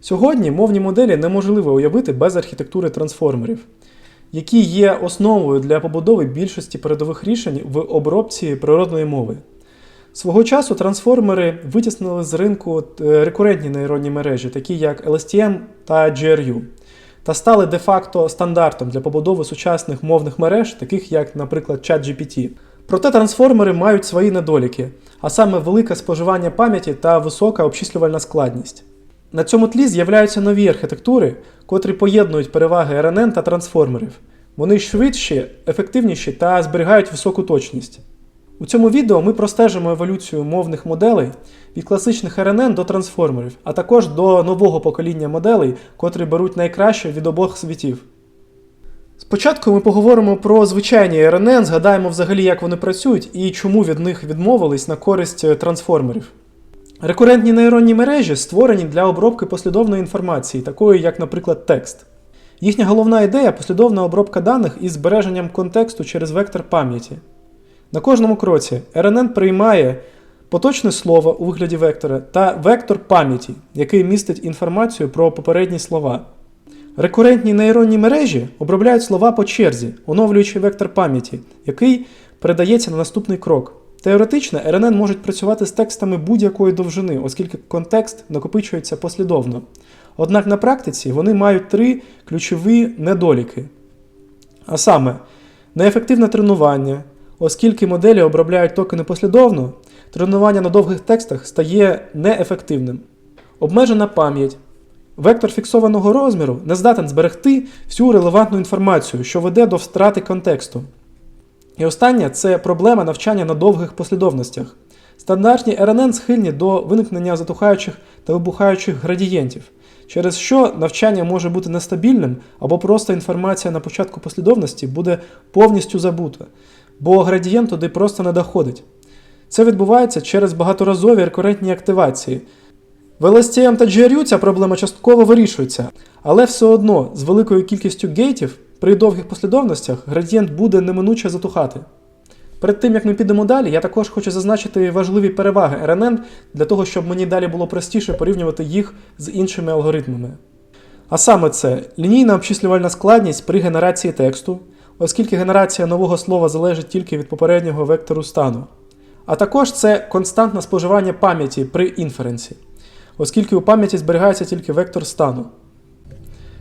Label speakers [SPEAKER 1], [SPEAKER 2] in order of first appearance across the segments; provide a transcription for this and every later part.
[SPEAKER 1] Сьогодні мовні моделі неможливо уявити без архітектури трансформерів, які є основою для побудови більшості передових рішень в обробці природної мови. Свого часу трансформери витіснили з ринку е, рекурентні нейронні мережі, такі як LSTM та GRU, та стали де-факто стандартом для побудови сучасних мовних мереж, таких як, наприклад, ChatGPT. Проте трансформери мають свої недоліки, а саме велике споживання пам'яті та висока обчислювальна складність. На цьому тлі з'являються нові архітектури, котрі поєднують переваги РНН та трансформерів. Вони швидші, ефективніші та зберігають високу точність. У цьому відео ми простежимо еволюцію мовних моделей від класичних РНН до трансформерів, а також до нового покоління моделей, котрі беруть найкраще від обох світів. Спочатку ми поговоримо про звичайні РНН, згадаємо взагалі, як вони працюють і чому від них відмовились на користь трансформерів. Рекурентні нейронні мережі створені для обробки послідовної інформації, такої як, наприклад, текст. Їхня головна ідея послідовна обробка даних із збереженням контексту через вектор пам'яті. На кожному кроці РНН приймає поточне слово у вигляді вектора та вектор пам'яті, який містить інформацію про попередні слова. Рекурентні нейронні мережі обробляють слова по черзі, оновлюючи вектор пам'яті, який передається на наступний крок. Теоретично РНН можуть працювати з текстами будь-якої довжини, оскільки контекст накопичується послідовно. Однак на практиці вони мають три ключові недоліки. А саме, неефективне тренування, оскільки моделі обробляють токени послідовно, тренування на довгих текстах стає неефективним. Обмежена пам'ять. Вектор фіксованого розміру не здатен зберегти всю релевантну інформацію, що веде до втрати контексту. І останнє це проблема навчання на довгих послідовностях. Стандартні РНН схильні до виникнення затухаючих та вибухаючих градієнтів, через що навчання може бути нестабільним або просто інформація на початку послідовності буде повністю забута, бо градієнт туди просто не доходить. Це відбувається через багаторазові рекурентні активації. В LSTM та GRU ця проблема частково вирішується, але все одно з великою кількістю гейтів при довгих послідовностях градієнт буде неминуче затухати. Перед тим як ми підемо далі, я також хочу зазначити важливі переваги РНН для того, щоб мені далі було простіше порівнювати їх з іншими алгоритмами. А саме це лінійна обчислювальна складність при генерації тексту, оскільки генерація нового слова залежить тільки від попереднього вектору стану. А також це константне споживання пам'яті при інференсі, оскільки у пам'яті зберігається тільки вектор стану.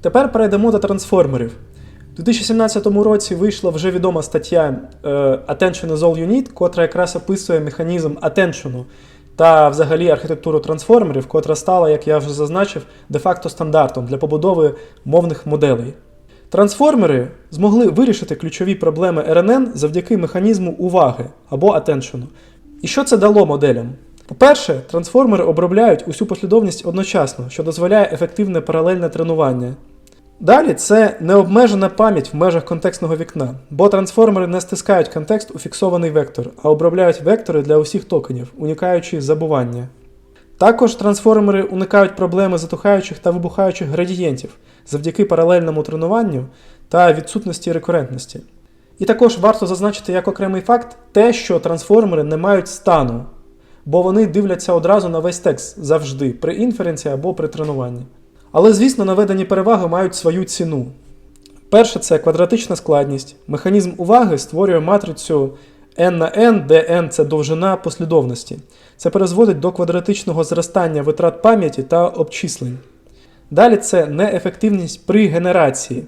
[SPEAKER 1] Тепер перейдемо до трансформерів. У 2017 році вийшла вже відома стаття е, Attention is all you need, котра якраз описує механізм attention та взагалі архітектуру трансформерів, котра стала, як я вже зазначив, де-факто стандартом для побудови мовних моделей. Трансформери змогли вирішити ключові проблеми РНН завдяки механізму уваги або attention. І що це дало моделям? По-перше, трансформери обробляють усю послідовність одночасно, що дозволяє ефективне паралельне тренування. Далі це необмежена пам'ять в межах контекстного вікна, бо трансформери не стискають контекст у фіксований вектор, а обробляють вектори для усіх токенів, уникаючи забування. Також трансформери уникають проблеми затухаючих та вибухаючих градієнтів завдяки паралельному тренуванню та відсутності рекурентності. І також варто зазначити як окремий факт те, що трансформери не мають стану, бо вони дивляться одразу на весь текст завжди при інференсі або при тренуванні. Але, звісно, наведені переваги мають свою ціну. Перше це квадратична складність. Механізм уваги створює матрицю n на n, де n це довжина послідовності. Це призводить до квадратичного зростання витрат пам'яті та обчислень. Далі це неефективність при генерації.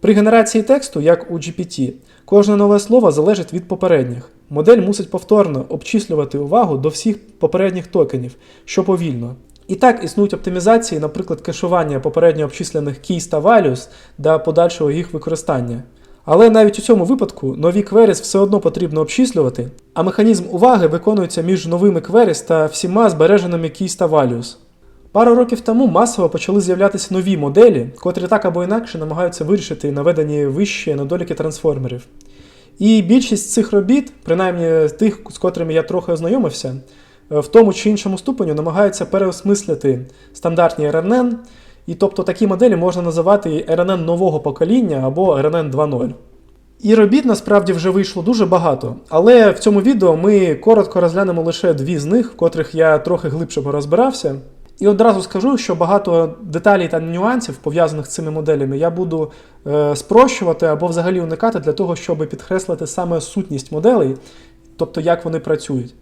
[SPEAKER 1] При генерації тексту, як у GPT, кожне нове слово залежить від попередніх. Модель мусить повторно обчислювати увагу до всіх попередніх токенів, що повільно. І так існують оптимізації, наприклад, кешування попередньо обчислених keys та values для подальшого їх використання. Але навіть у цьому випадку нові queries все одно потрібно обчислювати, а механізм уваги виконується між новими queries та всіма збереженими keys та values. Пару років тому масово почали з'являтися нові моделі, котрі так або інакше намагаються вирішити наведені вищі недоліки трансформерів. І більшість цих робіт, принаймні тих, з котрими я трохи ознайомився, в тому чи іншому ступеню намагаються переосмислити стандартні РНН, і тобто такі моделі можна називати РНН нового покоління або РНН 2.0. І робіт насправді вже вийшло дуже багато, але в цьому відео ми коротко розглянемо лише дві з них, в котрих я трохи глибше порозбирався. І одразу скажу, що багато деталей та нюансів, пов'язаних з цими моделями, я буду е, спрощувати або взагалі уникати для того, щоб підкреслити саме сутність моделей, тобто як вони працюють.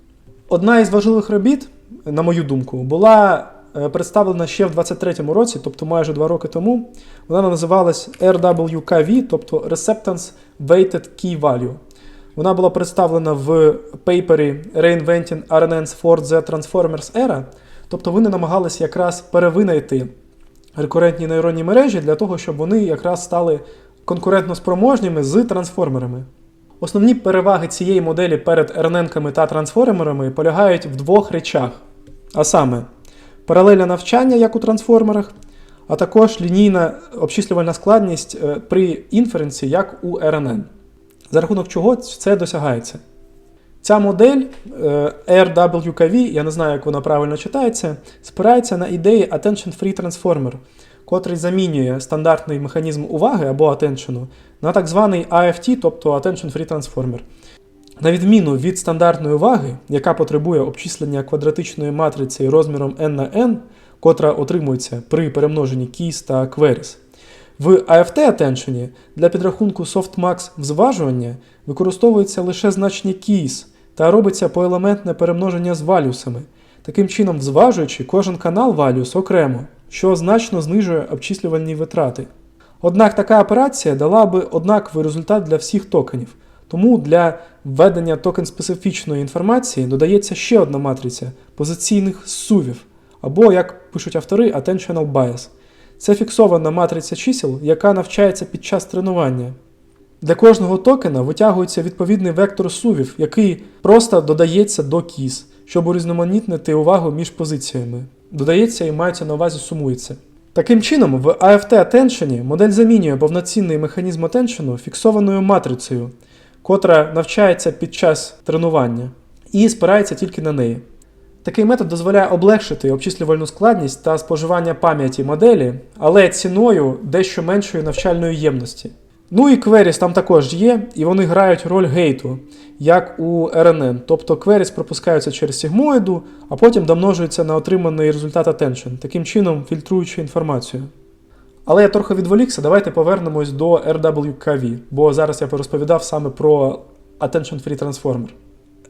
[SPEAKER 1] Одна із важливих робіт, на мою думку, була е, представлена ще в 23-му році, тобто майже два роки тому. Вона називалась RWKV, тобто Receptance Weighted Key Value. Вона була представлена в пейпері Reinventing RNNs for the Transformers Era. Тобто вони намагалися якраз перевинайти рекурентні нейронні мережі для того, щоб вони якраз стали конкурентно спроможніми з трансформерами. Основні переваги цієї моделі перед РННками та трансформерами полягають в двох речах: а саме, паралельне навчання, як у трансформерах, а також лінійна обчислювальна складність е, при інференсі, як у РНН. За рахунок чого це досягається. Ця модель е, RWKV, я не знаю, як вона правильно читається, спирається на ідеї Attention Free Transformer, котрий замінює стандартний механізм уваги або attention на так званий AFT, тобто Attention Free Transformer. На відміну від стандартної уваги, яка потребує обчислення квадратичної матриці розміром n на n, котра отримується при перемноженні keys та queries. В AFT Attention для підрахунку softmax взважування використовується лише значення keys та робиться поелементне перемноження з валюсами, таким чином взважуючи кожен канал валюс окремо, що значно знижує обчислювальні витрати. Однак така операція дала би однаковий результат для всіх токенів, тому для введення токен-специфічної інформації додається ще одна матриця позиційних сувів, або, як пишуть автори, attentional bias. Це фіксована матриця чисел, яка навчається під час тренування. Для кожного токена витягується відповідний вектор сувів, який просто додається до кіз, щоб урізноманітнити увагу між позиціями. Додається і мається на увазі сумується. Таким чином, в AFT Attention модель замінює повноцінний механізм attention фіксованою матрицею, котра навчається під час тренування, і спирається тільки на неї. Такий метод дозволяє облегшити обчислювальну складність та споживання пам'яті моделі, але ціною дещо меншої навчальної ємності. Ну і queries там також є, і вони грають роль гейту, як у RNN. Тобто queries пропускаються через сигмоїду, а потім домножуються на отриманий результат attention, таким чином фільтруючи інформацію. Але я трохи відволікся, давайте повернемось до RWKV, бо зараз я порозповідав саме про Attention Free Transformer.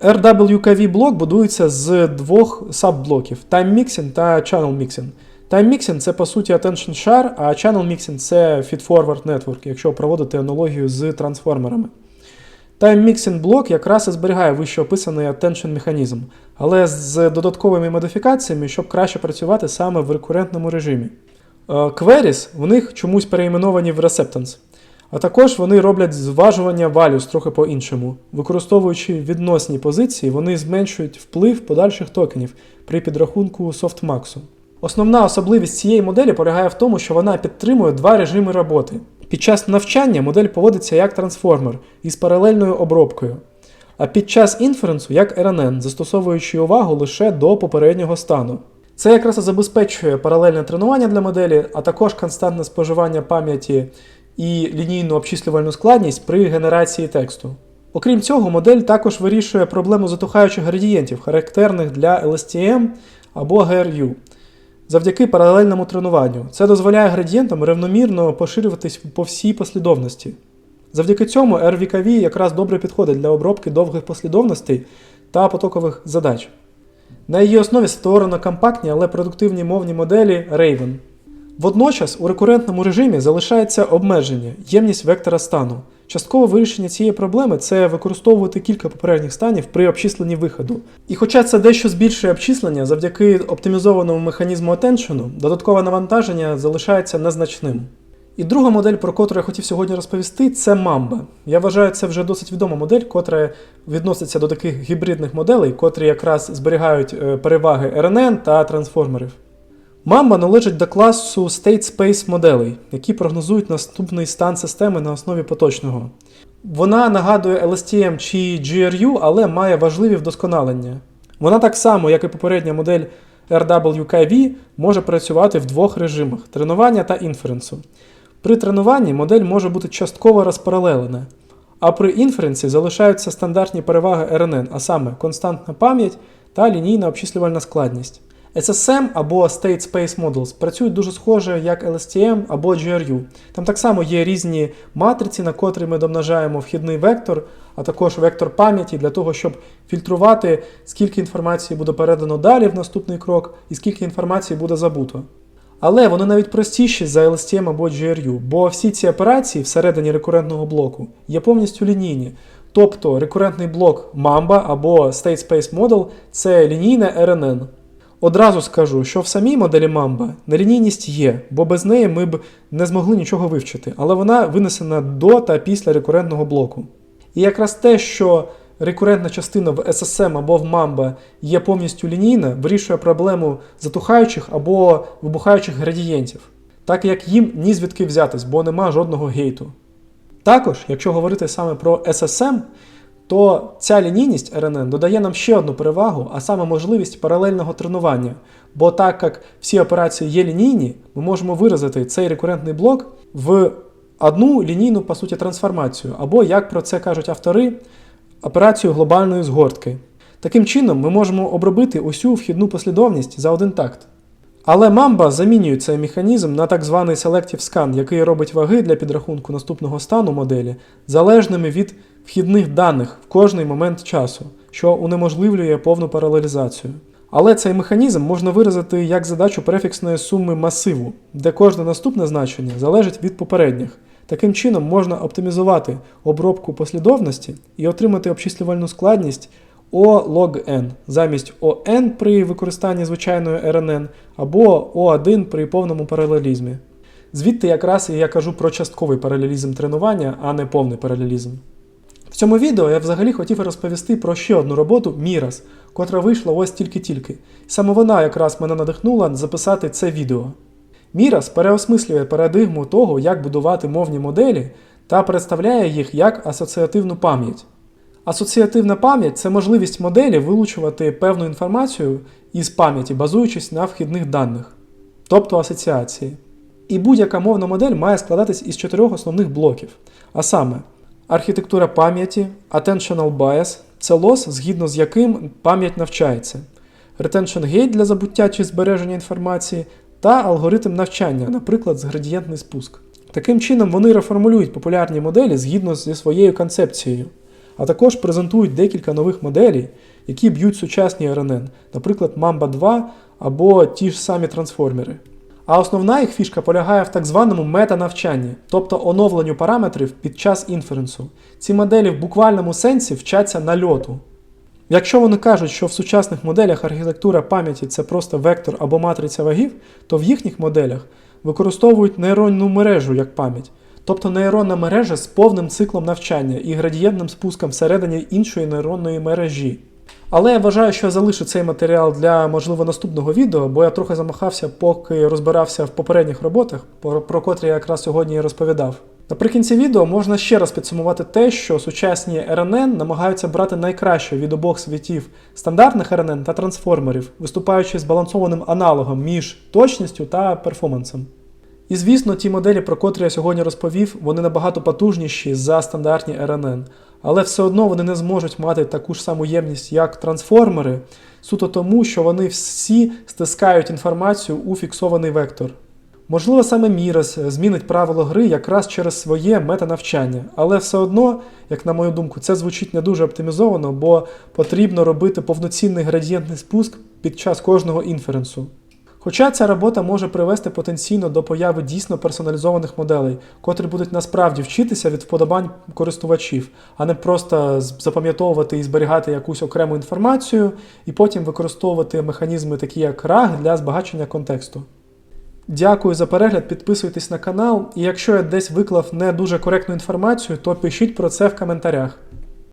[SPEAKER 1] RWKV блок будується з двох сабблоків Time Mixing та Channel Mixing. Time Mixing це по суті Attention Share, а Channel Mixing це Feed-Forward Network, якщо проводити аналогію з трансформерами. Time Mixing блок якраз і зберігає вище описаний attention механізм, але з додатковими модифікаціями, щоб краще працювати саме в рекурентному режимі. Е, Queries в них чомусь переіменовані в Receptance. А також вони роблять зважування values трохи по-іншому. Використовуючи відносні позиції, вони зменшують вплив подальших токенів при підрахунку софтмаксу. Основна особливість цієї моделі полягає в тому, що вона підтримує два режими роботи. Під час навчання модель поводиться як трансформер із паралельною обробкою, а під час інференсу як RNN, застосовуючи увагу лише до попереднього стану. Це якраз і забезпечує паралельне тренування для моделі, а також константне споживання пам'яті і лінійну обчислювальну складність при генерації тексту. Окрім цього, модель також вирішує проблему затухаючих градієнтів, характерних для LSTM або GRU. Завдяки паралельному тренуванню. Це дозволяє градієнтам рівномірно поширюватись по всій послідовності. Завдяки цьому RVKV якраз добре підходить для обробки довгих послідовностей та потокових задач. На її основі створено компактні, але продуктивні мовні моделі Raven. Водночас у рекурентному режимі залишається обмеження, ємність вектора стану. Часткове вирішення цієї проблеми це використовувати кілька попередніх станів при обчисленні виходу. І хоча це дещо збільшує обчислення, завдяки оптимізованому механізму attention, додаткове навантаження залишається незначним. І друга модель, про котру я хотів сьогодні розповісти, це Mamba. Я вважаю, це вже досить відома модель, котра відноситься до таких гібридних моделей, котрі якраз зберігають е, переваги RNN та трансформерів. Mamba належить до класу State Space моделей, які прогнозують наступний стан системи на основі поточного. Вона нагадує LSTM чи GRU, але має важливі вдосконалення. Вона так само, як і попередня модель RWKV, може працювати в двох режимах тренування та інференсу. При тренуванні модель може бути частково розпаралелена, а при інференсі залишаються стандартні переваги RNN, а саме константна пам'ять та лінійна обчислювальна складність. SSM або State Space Models працюють дуже схоже як LSTM або GRU. Там так само є різні матриці, на котрі ми домножаємо вхідний вектор, а також вектор пам'яті для того, щоб фільтрувати, скільки інформації буде передано далі в наступний крок і скільки інформації буде забуто. Але вони навіть простіші за LSTM або GRU, бо всі ці операції всередині рекурентного блоку є повністю лінійні. Тобто рекурентний блок Mamba або State Space Model це лінійне RNN. Одразу скажу, що в самій моделі Mamba нелінійність є, бо без неї ми б не змогли нічого вивчити, але вона винесена до та після рекурентного блоку. І якраз те, що рекурентна частина в SSM або в Mamba є повністю лінійна, вирішує проблему затухаючих або вибухаючих градієнтів, так як їм ні звідки взятись, бо нема жодного гейту. Також, якщо говорити саме про SSM, то ця лінійність RNN додає нам ще одну перевагу, а саме можливість паралельного тренування. Бо так як всі операції є лінійні, ми можемо виразити цей рекурентний блок в одну лінійну, по суті, трансформацію, або, як про це кажуть автори, операцію глобальної згортки. Таким чином, ми можемо обробити усю вхідну послідовність за один такт. Але Mamba замінює цей механізм на так званий Selective Scan, який робить ваги для підрахунку наступного стану моделі залежними від вхідних даних в кожний момент часу, що унеможливлює повну паралелізацію. Але цей механізм можна виразити як задачу префіксної суми масиву, де кожне наступне значення залежить від попередніх. Таким чином можна оптимізувати обробку послідовності і отримати обчислювальну складність O log n замість ON при використанні звичайної RNN або O1 при повному паралелізмі. Звідти якраз і я кажу про частковий паралелізм тренування, а не повний паралелізм. Цьому відео я взагалі хотів розповісти про ще одну роботу Miras, котра вийшла ось тільки-тільки. Саме вона якраз мене надихнула записати це відео. Miras переосмислює парадигму того, як будувати мовні моделі, та представляє їх як асоціативну пам'ять. Асоціативна пам'ять це можливість моделі вилучувати певну інформацію із пам'яті, базуючись на вхідних даних, тобто асоціації. І будь-яка мовна модель має складатись із чотирьох основних блоків. А саме, архітектура пам'яті, attentional bias це лос, згідно з яким пам'ять навчається, retention gate для забуття чи збереження інформації, та алгоритм навчання, наприклад, з градієнтний спуск. Таким чином, вони реформулюють популярні моделі згідно зі своєю концепцією а також презентують декілька нових моделей, які б'ють сучасні RNN, наприклад, Mamba 2 або ті ж самі трансформери. А основна їх фішка полягає в так званому метанавчанні, тобто оновленню параметрів під час інференсу. Ці моделі в буквальному сенсі вчаться нальоту. Якщо вони кажуть, що в сучасних моделях архітектура пам'яті це просто вектор або матриця вагів, то в їхніх моделях використовують нейронну мережу як пам'ять, тобто нейронна мережа з повним циклом навчання і градієнтним спуском всередині іншої нейронної мережі. Але я вважаю, що я залишу цей матеріал для, можливо, наступного відео, бо я трохи замахався, поки розбирався в попередніх роботах, про, котрі я якраз сьогодні і розповідав. Наприкінці відео можна ще раз підсумувати те, що сучасні RNN намагаються брати найкраще від обох світів стандартних RNN та трансформерів, виступаючи збалансованим аналогом між точністю та перформансом. І звісно, ті моделі, про котрі я сьогодні розповів, вони набагато потужніші за стандартні RNN, але все одно вони не зможуть мати таку ж саму ємність, як трансформери, суто тому, що вони всі стискають інформацію у фіксований вектор. Можливо, саме Miras змінить правило гри якраз через своє метанавчання, але все одно, як на мою думку, це звучить не дуже оптимізовано, бо потрібно робити повноцінний градієнтний спуск під час кожного інференсу. Хоча ця робота може привести потенційно до появи дійсно персоналізованих моделей, котрі будуть насправді вчитися від вподобань користувачів, а не просто запам'ятовувати і зберігати якусь окрему інформацію, і потім використовувати механізми, такі як RAG, для збагачення контексту. Дякую за перегляд, підписуйтесь на канал, і якщо я десь виклав не дуже коректну інформацію, то пишіть про це в коментарях.